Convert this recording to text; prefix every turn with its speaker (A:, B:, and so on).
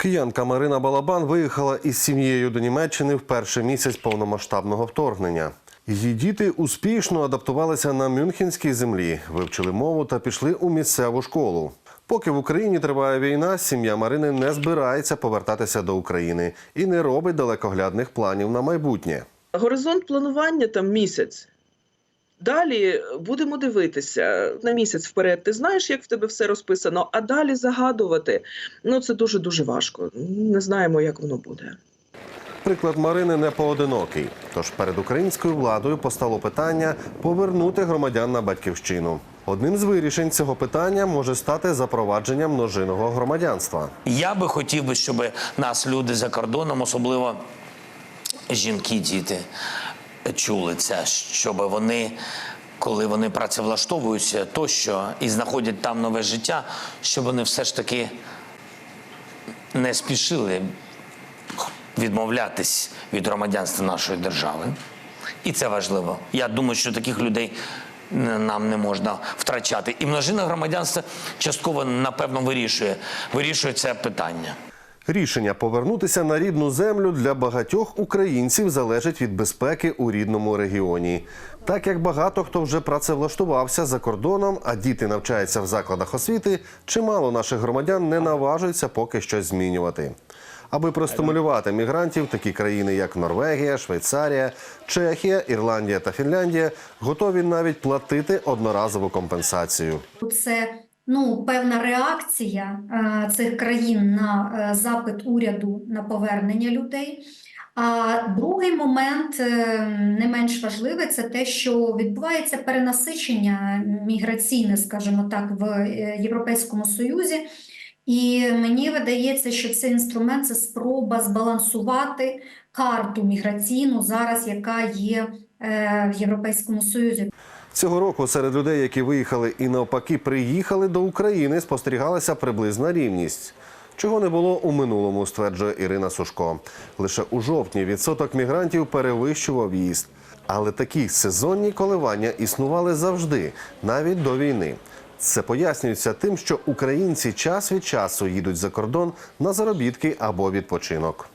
A: Киянка Марина Балабан виїхала із сім'єю до Німеччини в перший місяць повномасштабного вторгнення. Її діти успішно адаптувалися на мюнхенській землі, вивчили мову та пішли у місцеву школу. Поки в Україні триває війна, сім'я Марини не збирається повертатися до України і не робить далекоглядних планів на майбутнє.
B: Горизонт планування там місяць. Далі будемо дивитися на місяць вперед. Ти знаєш, як в тебе все розписано, а далі загадувати. Ну це дуже дуже важко. Не знаємо, як воно буде.
A: Приклад Марини не поодинокий. Тож перед українською владою постало питання повернути громадян на батьківщину. Одним з вирішень цього питання може стати запровадження множинного громадянства.
C: Я би хотів би, щоб нас люди за кордоном, особливо жінки, діти, чули це, щоб вони, коли вони працевлаштовуються тощо і знаходять там нове життя, щоб вони все ж таки не спішили відмовлятись від громадянства нашої держави. І це важливо. Я думаю, що таких людей нам не можна втрачати. І множина громадянства частково, напевно, вирішує, вирішує це питання.
A: Рішення повернутися на рідну землю для багатьох українців залежить від безпеки у рідному регіоні. Так як багато хто вже працевлаштувався за кордоном, а діти навчаються в закладах освіти, чимало наших громадян не наважуються поки щось змінювати. Аби простимулювати мігрантів, такі країни, як Норвегія, Швейцарія, Чехія, Ірландія та Фінляндія, готові навіть платити одноразову компенсацію.
D: Це ну певна реакція е, цих країн на е, запит уряду на повернення людей. А другий момент, е, не менш важливий, це те, що відбувається перенасичення міграційне, скажімо так, в Європейському Союзі. І мені видається, що цей інструмент це спроба збалансувати карту міграційну зараз, яка є в Європейському Союзі.
A: Цього року серед людей, які виїхали і навпаки приїхали до України, спостерігалася приблизна рівність. Чого не було у минулому, стверджує Ірина Сушко. Лише у жовтні відсоток мігрантів перевищував в'їзд. Але такі сезонні коливання існували завжди, навіть до війни. Це пояснюється тим, що українці час від часу їдуть за кордон на заробітки або відпочинок.